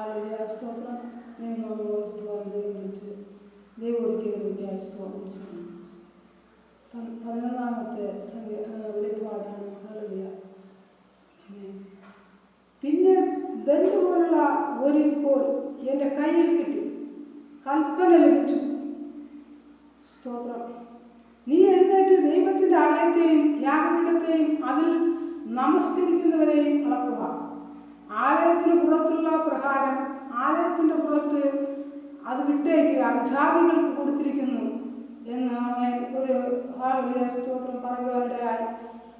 ഹാലലിയ സ്തോത്രം. ദൈവം ഓർത്തുവാൻ ദൈവം വിളിച്ച് ദൈവം ഒരുക്കിയ വിദ്യാഭ്യാസ സ്തോത്രം ചെയ്യണം പതിനൊന്നാമത്തെ വെളിപ്പാടാണ് ഹാലലിയ പിന്നെ ദണ്ട് പോലുള്ള ഒരു കോൽ എന്റെ കയ്യിൽ കിട്ടി. കൽപ്പന ലഭിച്ചു. സ്തോത്രം. നീ എഴുന്നേറ്റ് ദൈവത്തിന്റെ ആലയത്തെയും യാഗപീഠത്തെയും അതിൽ നമസ്കരിക്കുന്നവരെയും അളക്കുക. ആലയത്തിന് പുറത്തുള്ള പ്രകാരം ആലയത്തിന്റെ പുറത്ത് അത് വിട്ടേക്കുക അത് ജാതികൾക്ക് കൊടുത്തിരിക്കുന്നു എന്ന് അവൻ ഒരു ഹാലുലിയ സ്തോത്രം പറയുവാനിടയായി.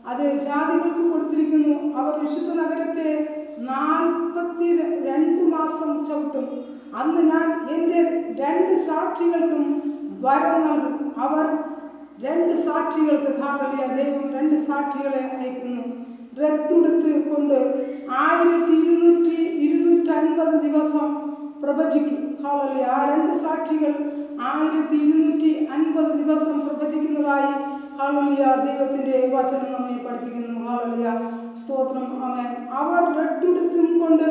അത് ജാതികൾക്ക് കൊടുത്തിരിക്കുന്നു. അവർ വിശുദ്ധ നഗരത്തെ നാൽപ്പത്തി രണ്ട് മാസം ചവിട്ടും. അന്ന് ഞാൻ എന്റെ രണ്ട് സാക്ഷികൾക്കും വരം നൽകും. അവർ രണ്ട് സാക്ഷികൾക്ക് ഹാലലിയ ദൈവം രണ്ട് സാക്ഷികളെ അയക്കുന്നു. റെഡുടുത്ത് കൊണ്ട് ആയിരത്തി ഇരുന്നൂറ്റി ഇരുന്നൂറ്റൻപത് ദിവസം പ്രവചിക്കും. ഹാളല്ലേ ആ രണ്ട് സാക്ഷികൾ ആയിരത്തി ഇരുന്നൂറ്റി അൻപത് ദിവസം പ്രവചിക്കുന്നതായി ഹാളലിയ ദൈവത്തിന്റെ വചനം നമ്മെ പഠിപ്പിക്കുന്നു. ഹാളലിയ സ്തോത്രം. അവൻ അവർ റെഡുടുത്തും കൊണ്ട്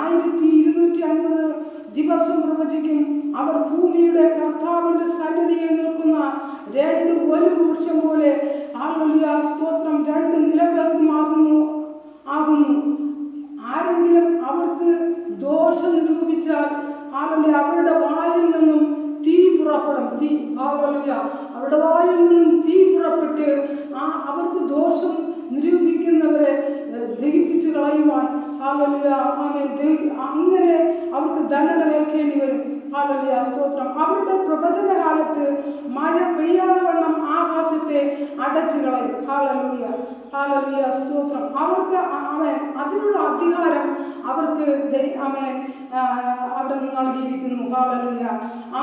ആയിരത്തി ഇരുന്നൂറ്റി അൻപത് ദിവസം പ്രവചിക്കും. അവർ ഭൂമിയുടെ കർത്താവിന്റെ സന്നിധിയിൽ നിൽക്കുന്ന രണ്ട് ഒരു വൃക്ഷം പോലെ. ഹാളലിയ സ്തോത്രം. രണ്ട് നിലവിളക്കുമാകുന്നു ആകുന്നു ആരെങ്കിലും അവർക്ക് ദോഷം നിരൂപിച്ചാൽ ഹാലല്യ അവരുടെ വായിൽ നിന്നും തീ പുറപ്പെടും തീ ഹാലല്യ അവരുടെ വായിൽ നിന്നും തീ പുറപ്പെട്ട് ആ അവർക്ക് ദോഷം നിരൂപിക്കുന്നവരെ ഏഹ്, ദഹിപ്പിച്ച് കളയുവാൻ ഹാലല്യ അങ്ങനെ അങ്ങനെ അവർക്ക് ദണ്ഡന ഏൽക്കേണ്ടി വരും ഹാലല്യ സ്തോത്രം അവരുടെ പ്രവചന കാലത്ത് മഴ പെയ്യാതെ വണ്ണം ആകാശത്തെ അടച്ചു കളയും ഹാലലൂയ ഹാലലൂയ സ്തോത്രം. അവർക്ക് അവൻ അതിനുള്ള അധികാരം അവർക്ക് അവൻ ആ, അവിടെ നിന്ന് നൽകിയിരിക്കുന്നു. ഹാലലിയ ആ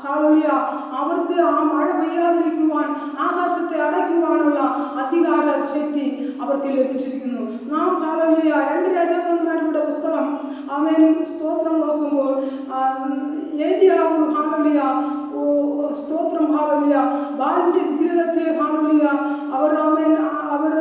ഹാലലിയ അവർക്ക് ആ മഴ പെയ്യാതിരിക്കുവാൻ ആകാശത്തെ അടയ്ക്കുവാനുള്ള അധികാര ശക്തി അവർക്ക് ലഭിച്ചിരിക്കുന്നു. നാം ഹാലലിയ രണ്ട് രാജാക്കന്മാരുടെ പുസ്തകം അവൻ സ്തോത്രം നോക്കുമ്പോൾ ആ, ഏലിയാവ് ഹാലലിയ ഓ സ്തോത്രം ഹാലലിയ ബാലിന്റെ വിഗ്രഹത്തെ ഹാലലിയ അവർ ആമേൻ അവർ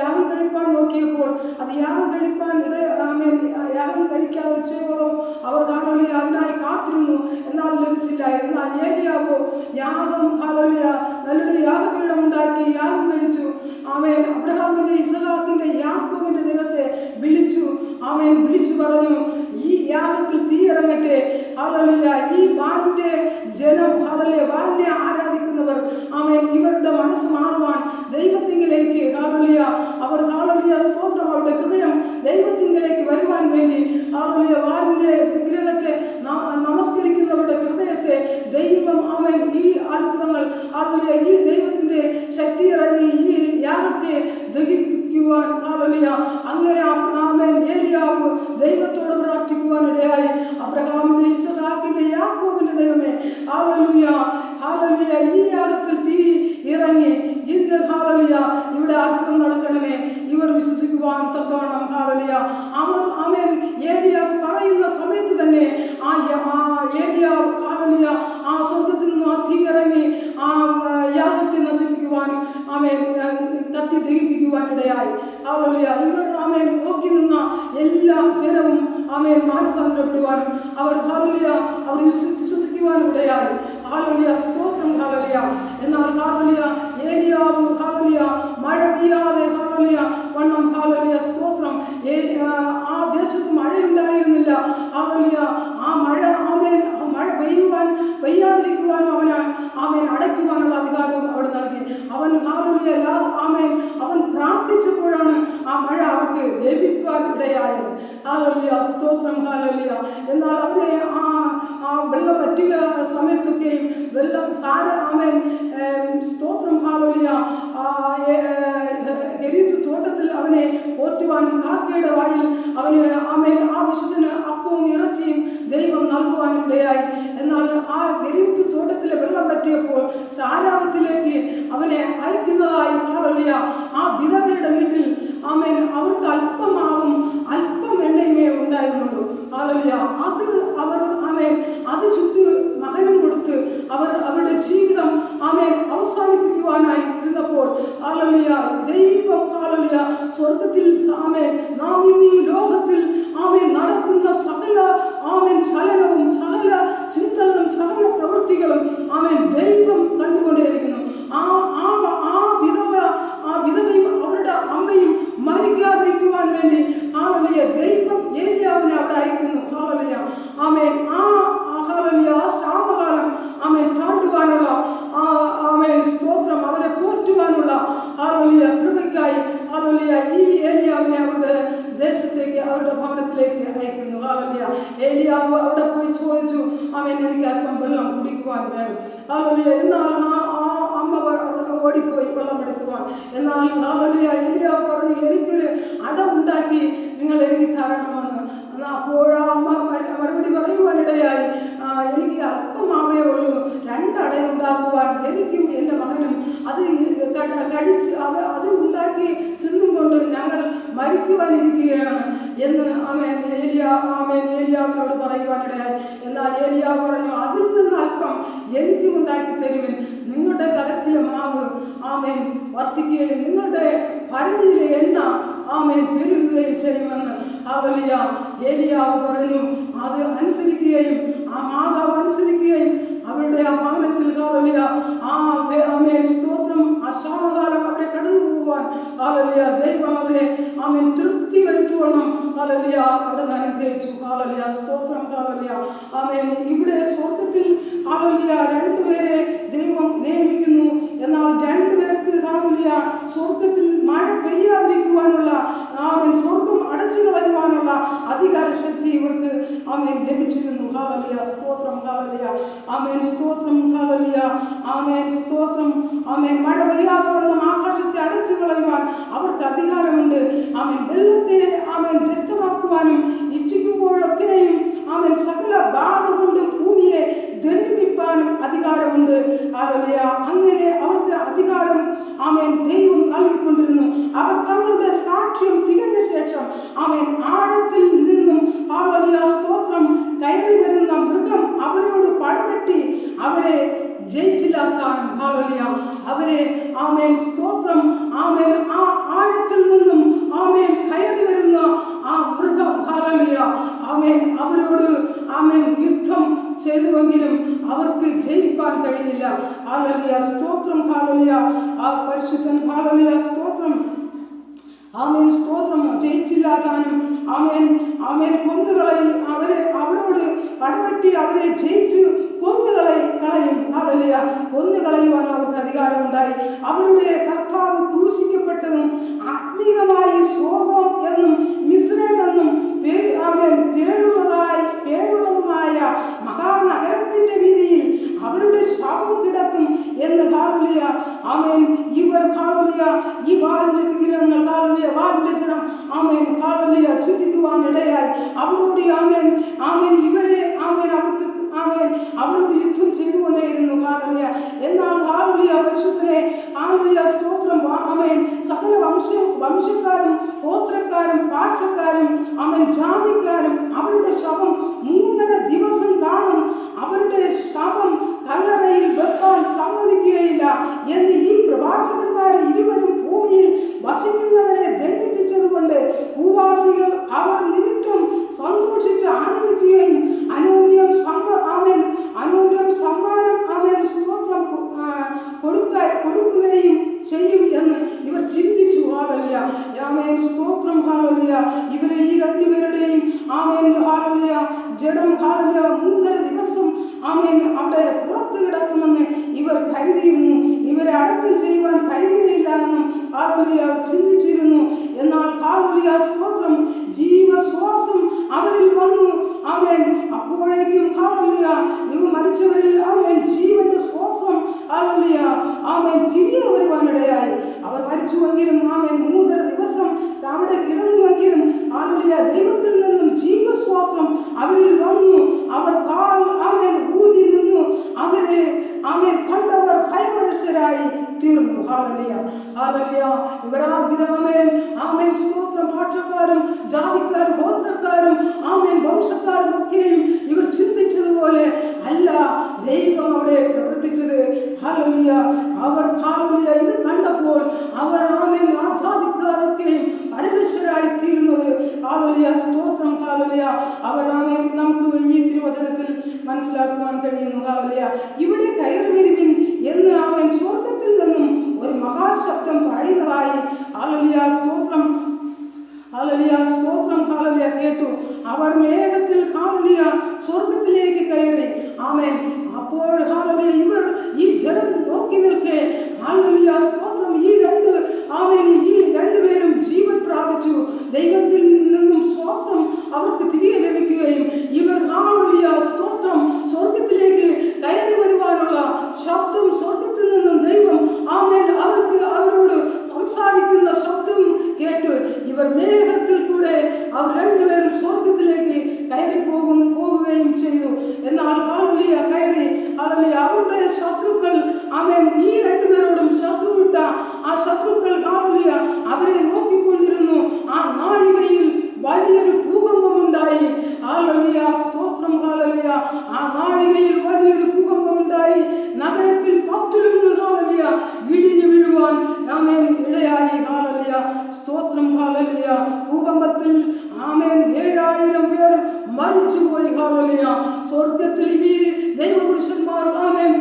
യാഗം കഴിപ്പാൻ നോക്കിയപ്പോൾ അത് യാഗം കഴിപ്പാൻ ഇട ആമേൻ യാഗം കഴിക്കാതെ ഉച്ചയോളം അവർ ഹാലലിയ അതിനായി കാത്തിരുന്നു എന്നാൽ ലഭിച്ചില്ല എന്നാൽ ഏലിയാവോ യാഗം ഹാലലിയ നല്ലൊരു യാഗപീഠം ഉണ്ടാക്കി യാഗം കഴിച്ചു ആമേൻ അബ്രഹാമിന്റെ ഇസഹാക്കിന്റെ യാക്കോവിന്റെ ദൈവത്തെ വിളിച്ചു ആമേൻ വിളിച്ചു പറഞ്ഞു ഈ യാഗത്തിൽ തീ ഇറങ്ങട്ടെ ഹാലലിയ ഈ ബാലിന്റെ ജനം ഹാലലിയ ബാലിനെ ആരാധിക്കുന്നവർ ആമേൻ ഇവരുടെ മനസ്സ് മാറുവാൻ ദൈവത്തിങ്കിലേക്ക് ഹാലലിയ അവർ ഹാലലിയ സ്തോത്രം അവരുടെ ഹൃദയം ദൈവത്തിങ്കിലേക്ക് വരുവാൻ വേണ്ടി ഹാലലിയ ബാലിന്റെ വിഗ്രഹത്തെ നമസ്കരിക്കുന്നവരുടെ ഹൃദയത്തെ ദൈവം ആമേൻ ഈ അത്ഭുതങ്ങൾ ഹാലലിയ ഈ ദൈവത്തിന്റെ ശക്തി ഇറങ്ങി ഈ യാഗത്തെ ദഹിപ്പിക്കുവാൻ ഹാലലിയ അങ്ങനെ ആമേൻ ഏലിയാവ് ദൈവത്തോട് പ്രാർത്ഥിക്കുവാൻ ഇടയായി അബ്രഹാമിന്റെ ഇസഹാക്കിന്റെ യാക്കോബിന്റെ ദൈവമേ ഹാലലിയ ഹാലലിയ ഈ യാഗത്തിൽ തീ ഇറങ്ങി ഇന്ന് ഹാലലിയ ഇവിടെ അത്ഭുതം നടക്കണമേ ഇവർ വിശ്വസിക്കുവാൻ തക്കവണ്ണം ഹാലലിയ അവർ അവൻ ഏലിയാവ് പറയുന്ന സമയത്ത് തന്നെ ആ യ- ആ ഏലിയാവ് ഹാലലിയ ആ സ്വർഗത്തിൽ നിന്ന് ആ തീ ഇറങ്ങി ആ ആ, യാഗത്തെ നശിപ്പിക്കുവാൻ അവൻ കത്തി ദഹിപ്പിക്കുവാൻ ഇടയായി ഹാലലിയ ഇവർ അവൻ നോക്കി നിന്ന എല്ലാ ജനവും അവൻ മാനസാന്തരപ്പെടുവാനും അവർ ഹാലലിയ അവർ വിശ്വ- വിശ്വസിക്കുവാനും ഇടയായി ഹാലലിയ സ്തോത്രം ഹാലലിയ എന്നാൽ ഹാലലിയ ഏലിയാവ് ഹാലലിയ മഴ പെയ്യാതെ ഹാലലിയ വണ്ണം ഹാലലിയ സ്തോത്രം ഏ- ആ, ആ ദേശത്ത് മഴയുണ്ടായിരുന്നില്ല ഹാലലിയ ആ മഴ ആമേൻ ആ മഴ പെയ്യുവാൻ പെയ്യാതിരിക്കുവാനും അവന് ആമേൻ അടയ്ക്കുവാനുള്ള അധികാരവും അവിടെ നൽകി അവൻ ഹാലലിയ ലാ- ആമേൻ അവൻ പ്രാർത്ഥിച്ചപ്പോഴാണ് ആ മഴ അവർക്ക് ലഭിക്കുവാൻ ഇടയായത് ഹാലലിയ സ്തോത്രം ഹാലലിയ എന്നാൽ അവനെ ആ ആ വെള്ളം പറ്റിയ സമയത്തൊക്കെയും വെള്ളം സാര ആമേൻ. സ്തോത്രം ഹാവലിയ എരിത്തു തോട്ടത്തിൽ അവനെ പോറ്റുവാനും കാക്കയുടെ വായിൽ അവന് ആമേൻ ആ വിശുദ്ധന് അപ്പവും ഇറച്ചിയും ദൈവം നൽകുവാനും ഇടയായി. എന്നാൽ ആ എരിത്തു തോട്ടത്തിലെ വെള്ളം പറ്റിയപ്പോൾ സാരാവത്തിലേക്ക് അവനെ അയക്കുന്നതായി ഹാവലിയ ആ വിധവയുടെ വീട്ടിൽ ആമേൻ അവർക്ക് അല്പമാവും അല്പം എണ്ണയുമേ ഉണ്ടായിരുന്നുള്ളൂ. ഹാലലിയ അത് അവർ ആമേൻ അത് ചുറ്റി മകനും കൊടുത്ത് അവർ അവരുടെ ജീവിതം ആമേൻ അവസാനിപ്പിക്കുവാനായി ഇരുന്നപ്പോൾ ഹാലലിയ ദൈവം ഹാലലിയ സ്വർഗത്തിൽ ആമേൻ നാം ഇന്ന് ഈ ലോകത്തിൽ ആമേൻ നടക്കുന്ന ചലനവും സകല ചിന്തകളും സകല പ്രവൃത്തികളും ആമേൻ ദൈവം കണ്ടുകൊണ്ടേയിരിക്കുന്നു ആ ആ ആ വിധവ ആ വിധവയും അവരുടെ അമ്മയും മരിക്കാതിരിക്കുവാൻ വേണ്ടി ഹാലലിയ ദൈവം ഏലിയാവിനെ അവിടെ അയക്കുന്നു ഹാലലിയ ആമേൻ ആ ആ ഹാലലിയ ആ ശാപകാലം ആമേൻ താണ്ടുവാനുള്ള ആ ആമേൻ സ്തോത്രം അവരെ പോറ്റുവാനുള്ള ഹാലലിയ കൃപയ്ക്കായി ഹാലലിയ ഈ ഏലിയാവിനെ അവരുടെ ദേശത്തേക്ക് അവരുടെ ഭവനത്തിലേക്ക് അയക്കുന്നു ഹാലലിയ ഏലിയാവ് അവിടെ പോയി ചോദിച്ചു അവൻ എനിക്ക് അല്പം വെള്ളം കുടിക്കുവാൻ എന്നാണ് ആ അമ്മ ഓടിപ്പോയി വെള്ളം എടുക്കുവാൻ. എന്നാൽ ഹാലലിയ ഏലിയാവ് പറഞ്ഞു എനിക്കൊരു അട ഉണ്ടാക്കി നിങ്ങൾ എനിക്ക് തരണമെന്ന്. അപ്പോൾ ആ അമ്മ മറുപടി പറയുവാനിടയായി "ആ, എനിക്ക് അല്പം മാവേ ഉള്ളൂ. രണ്ടട ഉണ്ടാക്കുവാൻ എനിക്കും എന്റെ മകനും അത് കഴിച്ച് അവ അത് ഉണ്ടാക്കി തിന്നും കൊണ്ട് ഞങ്ങൾ മരിക്കുവാനിരിക്കുകയാണ്. എന്ന് ആമേൻ. ഏലിയ ആമേൻ. ഏലിയാവിനോട് പറയുവാനിടയായി എന്നാൽ ഏലിയാവ് പറഞ്ഞു അതിൽ നിന്ന് അല്പം എനിക്കും ഉണ്ടാക്കി തരുവിൻ. നിങ്ങളുടെ കടത്തിലെ മാവ് ആമേൻ വർദ്ധിക്കുകയും നിങ്ങളുടെ ഭരണിയിലെ എണ്ണ ആമേൻ പെരുകുകയും ചെയ്യുമെന്ന്. ഹാവലിയ ഏലിയാവ് പറഞ്ഞു അത് അനുസരിക്കുകയും ആ മാതാവ് അനുസരിക്കുകയും അവരുടെ ആ ഭവനത്തിൽ ഹാവലിയ ആ വേ- ആമേൻ സ്തോത്രം ആ ശാപകാലം അവരെ കടന്നു പോകുവാൻ ഹാലലിയ ദൈവം അവരെ ആമേൻ തൃപ്തി വരുത്തുവണ്ണം ഹാലലിയ അവിടെ നിന്ന് അനുഗ്രഹിച്ചു ഹാലലിയ സ്തോത്രം ഹാലലിയ ആമേൻ. ഇവിടെ സ്വർഗത്തിൽ ഹാലലിയ രണ്ടുപേരെ ദൈവം നിയമിക്കുന്നു. എന്നാൽ രണ്ടുപേർക്ക് ഹാലലിയ സ്വർഗത്തിൽ മഴ പെയ്യാതിരിക്കുവാനുള്ള ആമേൻ സ്വർഗം അടച്ചു കളയുവാനുള്ള അധികാര ശക്തി ഇവർക്ക് ആമേൻ ലഭിച്ചിരുന്നു. ഹാലലിയ സ്തോത്രം ഹാലലിയ ആമേൻ സ്തോത്രം ഹാലലിയ ആമേൻ സ്തോത്രം. ആമേൻ മഴ പെയ്യാതെ വണ്ണം ആകാശത്തെ അടച്ചു കളയുവാൻ അവർക്ക് അധികാരമുണ്ട്. ആമേൻ വെള്ളത്തെ ആമേൻ രക്തമാക്കുവാനും ഇച്ഛിക്കുമ്പോഴൊക്കെയും ആമേൻ സകല ബാധ കൊണ്ടും ഭൂമിയെ ദണ്ഡിപ്പിക്കാനും അധികാരമുണ്ട് ഹാലലിയ അങ്ങനെ അവർക്ക് അധികാരം ആമേൻ ദൈവം നൽകിക്കൊണ്ടിരുന്നു. അവർ തങ്ങളുടെ സാക്ഷ്യം തികഞ്ഞ ശേഷം ആമേൻ ആഴത്തിൽ നിന്നും ഹാലലിയ സ്തോത്രം കയറി വരുന്ന മൃഗം അവരോട് പടവെട്ടി അവരെ ജയിച്ചില്ലാത്താനും ഹാലലിയ അവരെ ആമേൻ സ്തോത്രം ആമേൻ ആ ആഴത്തിൽ നിന്നും ആമേൻ കയറി വരുന്ന ആ മൃഗം ഹാലലിയ ആമേൻ. അവരോട് ആമേൻ. യുദ്ധം ചെയ്തുവെങ്കിലും അവർക്ക് ജയിപ്പാൻ കഴിഞ്ഞില്ല. ആമലിയ സ്തോത്രം ഹാലലിയ ആ പരിശുദ്ധൻ ഹാലലിയ സ്തോത്രം. ആമേൻ. സ്തോത്രം. ജയിച്ചില്ലാതാനും ആമേൻ. ആമേൻ. കൊന്നുകളായി അവരെ അവരോട് പടവെട്ടി അവരെ ജയിച്ചു കൊന്നുകളെ കളയും. ഹാലലിയ കൊന്നുകളയുവാൻ അവർക്ക് അധികാരമുണ്ടായി. അവരുടെ കർത്താവ് ക്രൂശിക്കപ്പെട്ടതും ആത്മീകമായി ശോകം എന്നും മിസ് ആമേൻ പേരുള്ളതായി പേരുള്ളതുമായ മഹാനഗരത്തിന്റെ വീതിയിൽ അവരുടെ ശവം കിടക്കും എന്ന് ഹാലുലിയ. ആമേൻ. ഇവർ ഹാലുലിയ ഈ വാലിന്റെ വിഗ്രഹങ്ങൾ ഹാലുലിയ വാലിന്റെ ജനം ആമേൻ. ഹാലുലിയ ചിന്തിക്കുവാൻ ഇടയായി. അവരോട് ആമേൻ. ആമേൻ. ഇവരെ ആമേൻ അവർക്ക് ആമേൻ. അവരോട് യുദ്ധം ചെയ്തുകൊണ്ടേയിരുന്നു ഹാലുലിയ. എന്നാൽ ഹാലുലിയ പരിശുദ്ധനെ ആമലിയ സ്തോത്രം. ആമേൻ. സകല വംശ വംശക്കാരും ഗോത്രക്കാരും പാഴ്ചക്കാരും അവൻ ജാതിക്കാരും അവരുടെ ശവം മൂന്നര ദിവസം കാണും. അവരുടെ ശവം കല്ലറയിൽ വെക്കാൻ സമ്മതിക്കുകയില്ല എന്ന് ഈ പ്രവാചകന്മാർ ഇരുവരും ഭൂമിയിൽ വസിക്കുന്നവരെ ദണ്ഡിപ്പിച്ചതുകൊണ്ട് ഭൂവാസികൾ അവർ നിമിത്തം സന്തോഷിച്ച് ആനന്ദിക്കുകയും അനോന്യം സമ്മ ആമേൻ അനോന്യം സമ്മാനം ആമേൻ സ്തോത്രം കൊ- ആ, കൊടുക്ക കൊടുക്കുകയും ചെയ്യും എന്ന് ഇവർ ചിന്തിച്ചു ഹാലലിയ ആമേൻ സ്തോത്രം ഹാലലിയ ഇവരെ ഈ രണ്ടുപേരുടെയും ആമേൻ ഹാലലിയ ജഡം ഹാലലിയ മൂന്നര ദിവസം ആമേൻ അവിടെ പുറത്ത് കിടക്കുമെന്ന് ഇവർ കരുതിയിരുന്നു ഇവരെ അടക്കം ചെയ്യുവാൻ കഴിയുകയില്ല എന്നും ഹാലലിയ അവർ ചിന്തിച്ചിരുന്നു എന്നാൽ ഹാലലിയ സ്തോത്രം ജീവശ്വാസം അവരിൽ വന്നു ആമേൻ അപ്പോഴേക്കും ഹാലലിയ ഇവ മരിച്ചവരിൽ ആമേൻ ജീവന്റെ ശ്വാസം ഹാലലിയ ആമേൻ തിരികെ വരുവാനിടയായി അവർ മരിച്ചുവെങ്കിലും ആമേൻ മൂന്നര ദിവസം അവിടെ കിടന്നുവെങ്കിലും ഹാലലിയ ദൈവത്തിൽ നിന്നും ജീവശ്വാസം അവരിൽ വന്നു അവർ കാൽ ആമേൻ ഊതി നിന്നു അവരെ ആമേൻ കണ്ടവർ ഭയവശരായി തീർന്നു ഹാലലിയ ഹാലലിയ ഇവരാഗ്രഹമേൻ ആമേൻ സ്തോത്രം ഭാഷക്കാരും ജാതിക്കാരും ഗോത്രക്കാരും ആമേൻ വംശക്കാരും ഒക്കെയും ഇവർ ചിന്തിച്ചതുപോലെ അല്ല ദൈവം അവിടെ പ്രവർത്തിച്ചത് ഹാലലിയ അവർ ഹാലലിയ ഇത് കണ്ടപ്പോൾ അവർ ആമേൻ ആ ജാതിക്കാരൊക്കെയും പരമേശ്വരായി തീരുന്നത് ഹാലലിയ സ്തോത്രം സ്തോത്രം ഹാലലിയ അവർ ആമേൻ നമുക്ക് ഈ തിരുവചനത്തിൽ മനസ്സിലാക്കുവാൻ കഴിയുന്നു ഹാലലിയ ഇവിടെ കയറി വരുവിൻ എന്ന് അവൻ സ്വർഗത്തിൽ നിന്നും ഒരു മഹാശബ്ദം പറയുന്നതായി ഹാലലിയ സ്തോത്രം ഹാലലിയ സ്തോത്രം ഹാലലിയ കേട്ടു അവർ മേഘത്തിൽ ഹാലലിയ സ്വർഗത്തിലേക്ക് കയറി. ആമേൻ. അപ്പോൾ ഹാലലിയ ഇവർ ഈ ജനം നോക്കി നിൽക്കെ. ഹാലലിയ സ്തോത്രം ഈ രണ്ട് ആമേൻ ഈ രണ്ടുപേരും ജീവൻ പ്രാപിച്ചു ദൈവത്തിൽ നിന്നും ശ്വാസം അവർക്ക് തിരികെ ലഭിക്കുകയും ഇവർ ഹാലലിയ സ്തോത്രം സ്വർഗത്തിലേക്ക് കയറി വരുവാനുള്ള ശബ്ദം സ്വർഗത്തിൽ നിന്നും ദൈവം ആമേൻ അവർക്ക് അവരോട് സംസാരിക്കുന്ന ശബ്ദം കേട്ട് ഇവർ മേഘത്തിൽ കൂടെ അവർ രണ്ടുപേരും സ്വർഗത്തിലേക്ക് കയറി പോകും പോകുകയും ചെയ്തു എന്നാൽ ഹാലലിയ കയറി ഹാലലിയ അവരുടെ ശത്രുക്കൾ അവൻ ഈ രണ്ടുപേരോടും ശത്രുവിട്ട ആ ശത്രുക്കൾ ഹാലലിയ അവരെ നോക്കിക്കൊണ്ടിരുന്നു ആ നാഴികയിൽ വലിയൊരു ഭൂകമ്പമുണ്ടായി ഹാലലിയ സ്തോത്രം ഹാലലിയ ആ നാഴികയിൽ വലിയൊരു ഭൂകമ്പമുണ്ടായി നഗരത്തിൽ പത്തിലൊന്ന് ഹാലലിയ ഇടിഞ്ഞു വീഴുവാൻ ആമേൻ ഇടയായി ഹാലലിയ സ്തോത്രം ഹാലലിയ ഭൂകമ്പത്തിൽ ആമേൻ ഏഴായിരം പേർ മരിച്ചുപോയി ഹാലലിയ സ്വർഗത്തിൽ ഈ ദൈവപുരുഷന്മാർ ആമേൻ.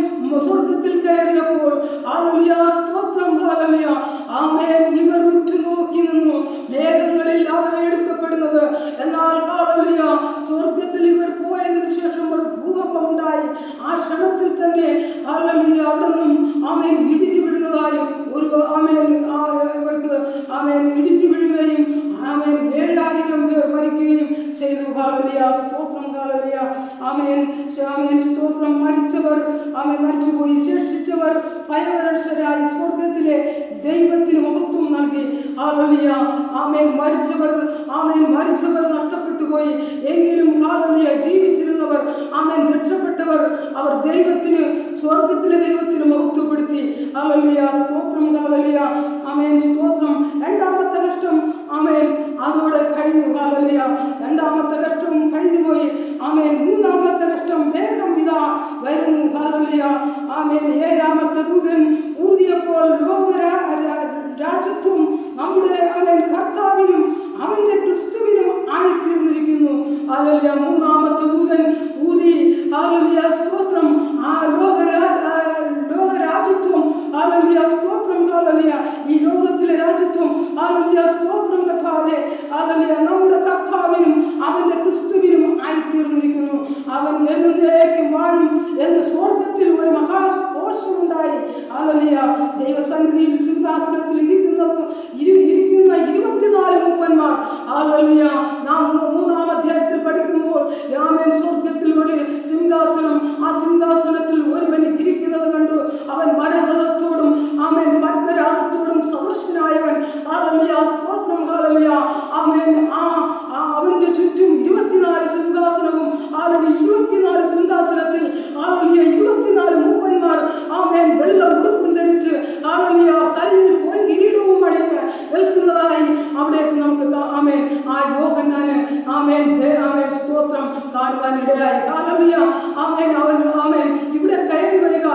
സ്വർഗത്തിൽ കയറിയപ്പോൾ ഹാലലിയ സ്തോത്രം ഹാലലിയ ആമേൻ. ഇവർ ഉറ്റുനോക്കി നിന്നു. മേഘങ്ങളിൽ അവരെ എടുക്കപ്പെടുന്നത്. എന്നാൽ ഹാലലിയ സ്വർഗത്തിൽ ഇവർ പോയതിനു ശേഷം ഒരു ഭൂകമ്പം ഉണ്ടായി. ആ ക്ഷണത്തിൽ തന്നെ ഹാലലിയ അവിടെ നിന്നും ആമേൻ ഇടിഞ്ഞു വിടുന്നതായും ഒരു ആമേൻ ഇവർക്ക് ആമേൻ ഇടിഞ്ഞു ആമേൻ. ഏഴായിരം പേർ മരിക്കുകയും ചെയ്തു ഹാലലിയ. സ്തോത്രം ഹാലലിയ. ആമേൻ. ആമേൻ. സ്തോത്രം. മരിച്ചവർ ആമേൻ മരിച്ചുപോയി. ശേഷിച്ചവർ ഭയവരക്ഷരായി സ്വർഗത്തിലെ ദൈവത്തിന് മഹത്വം നൽകി. ഹാലലിയ. ആമേൻ. മരിച്ചവർ ആമേൻ. മരിച്ചവർ നഷ്ടപ്പെട്ടു പോയി എങ്കിലും ഹാലലിയ ജീവിച്ചിരുന്നവർ ആമേൻ രക്ഷപ്പെട്ടവർ അവർ ദൈവത്തിന് സ്വർഗത്തിലെ ദൈവത്തിന് മഹത്വപ്പെടുത്തി. അവലിയ സ്തോത്രം ഹാലലിയ ആമേൻ. സ്തോത്രം. രണ്ടാമത്തെ കഷ്ടം ആമേൻ. അതോടെ കഴിഞ്ഞു. രണ്ടാമത്തെ ആയിത്തീർന്നിരിക്കുന്നു അവൻ എന്നേക്കും വാഴും എന്ന് സ്വർഗത്തിൽ ഒരു മഹാ മഹാഘോഷമുണ്ടായി ഹാലലിയ ദൈവസന്നിധിയിൽ സിംഹാസനത്തിൽ ഇരിക്കുന്നത് ഇരു- ഇരിക്കുന്ന ഇരുപത്തിനാല് മൂപ്പന്മാർ ഹാലലിയ നാം മൂന്നാം അധ്യായത്തിൽ പഠിക്കുമ്പോൾ യാമൻ സ്വർഗത്തിൽ ഒരു സിംഹാസനം ആ സിംഹാസനത്തിൽ ഒരുവൻ ഇരിക്കുന്നത് കണ്ടു അവൻ മരതത്തോടും അവൻ പത്മരാഗത്തോടും സദൃശനായവൻ ഹാലലിയ സ്തോത്രം ഹാലലിയ അവൻ ആ ആ അവന്റെ ചുറ്റും ഇരുപത്തിനാല് സിംഹാസനവും ആലലി ഇരുപത്തിനാല് സിംഹാസനത്തിൽ ആലലിയ ഇരുപത്തിനാല് മൂപ്പന്മാർ ആമേൻ വെള്ള ഉടുപ്പും ധരിച്ച് ആലലിയ തലയിൽ പൊൻ കിരീടവും അണിഞ്ഞ് നിൽക്കുന്നതായി അവിടേക്ക് നമുക്ക് കാ- ആമേൻ ആ യോഹന്നാന് ആമേൻ ദേ- ആമേൻ സ്തോത്രം കാണുവാൻ ഇടയായി ആലലിയ ആമേൻ അവൻ ആമേൻ ഇവിടെ കയറി വരിക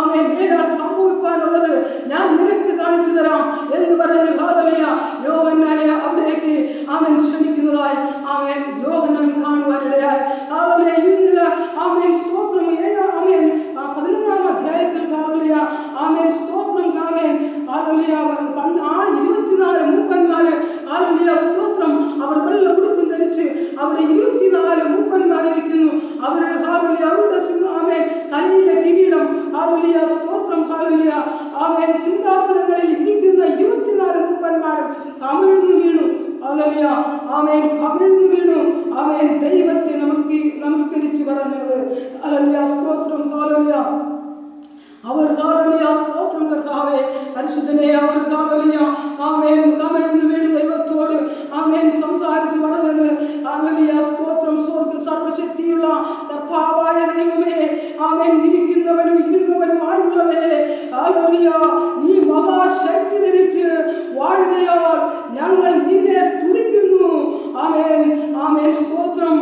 ആമേൻ ഏതാ സംഭവിക്കാനുള്ളത് ഞാൻ നിനക്ക് കാണിച്ചു തരാം എന്ന് പറഞ്ഞ് ഹാലലിയ യോഹന്നാനെ അവിടേക്ക് ആമേൻ ക്ഷണിക്കുന്നതായി ആമേൻ യോഹന്നാൻ കാണുവാനിടയായി ഹാലലിയ ഇന്ന് ആമേൻ സ്തോത്രം ഏഴ് ആമേൻ ആ പതിനൊന്നാം അധ്യായത്തിൽ ഹാലലിയ ആമേൻ സ്തോത്രം ആമേൻ ഹാലലിയ പന്ത് ആ ഇരുപത്തിനാല് മൂപ്പന്മാര് ഹാലലിയ സ്തോത്രം അവർ വെള്ള ഉടുപ്പും ധരിച്ച് അവിടെ ഇരുപത്തിനാല് മൂപ്പന്മാരിരിക്കുന്നു അവർ ഹാലലിയ അവരുടെ സിംഹ ആമേൻ തലയിലെ കിരീടം ഹാലലിയ സ്തോത്രം ഹാലലിയ ആമേൻ സിംഹാസനങ്ങളിൽ ഇരിക്കുന്ന ഇരുപത്തിനാല് മൂപ്പന്മാരും കമിഴ്ന്നു വീണു ഹാലലിയ ആമേൻ. കവിഴ്ന്നു വീണു. ആമേൻ. ദൈവത്തെ നമസ്കി നമസ്കരിച്ചു പറഞ്ഞത്. ഹാലലിയ സ്തോത്രം. ഹാലലിയ അവർ കാലലിയ സ്തോത്രം കർത്താവേ. പരിശുദ്ധനെ അവർ കാലലിയ ആമേൻ. കവിഴ്ന്നു വീണു ദൈവത്തോട് ആമേൻ സംസാരിച്ചു പറഞ്ഞത്. ആമലിയ സ്തോത്രം. സ്വർഗ സർവശക്തിയുള്ള കർത്താവായ ദൈവമേ. ആമേൻ. ഇരിക്കുന്നവനും ഇരുന്നവനുമായുള്ളവേ ആലലിയ നീ മഹാശക്തി ധരിച്ച് വാഴുകയാൽ ഞങ്ങൾ നിന്നെ ആമേൻ സ്തോത്രം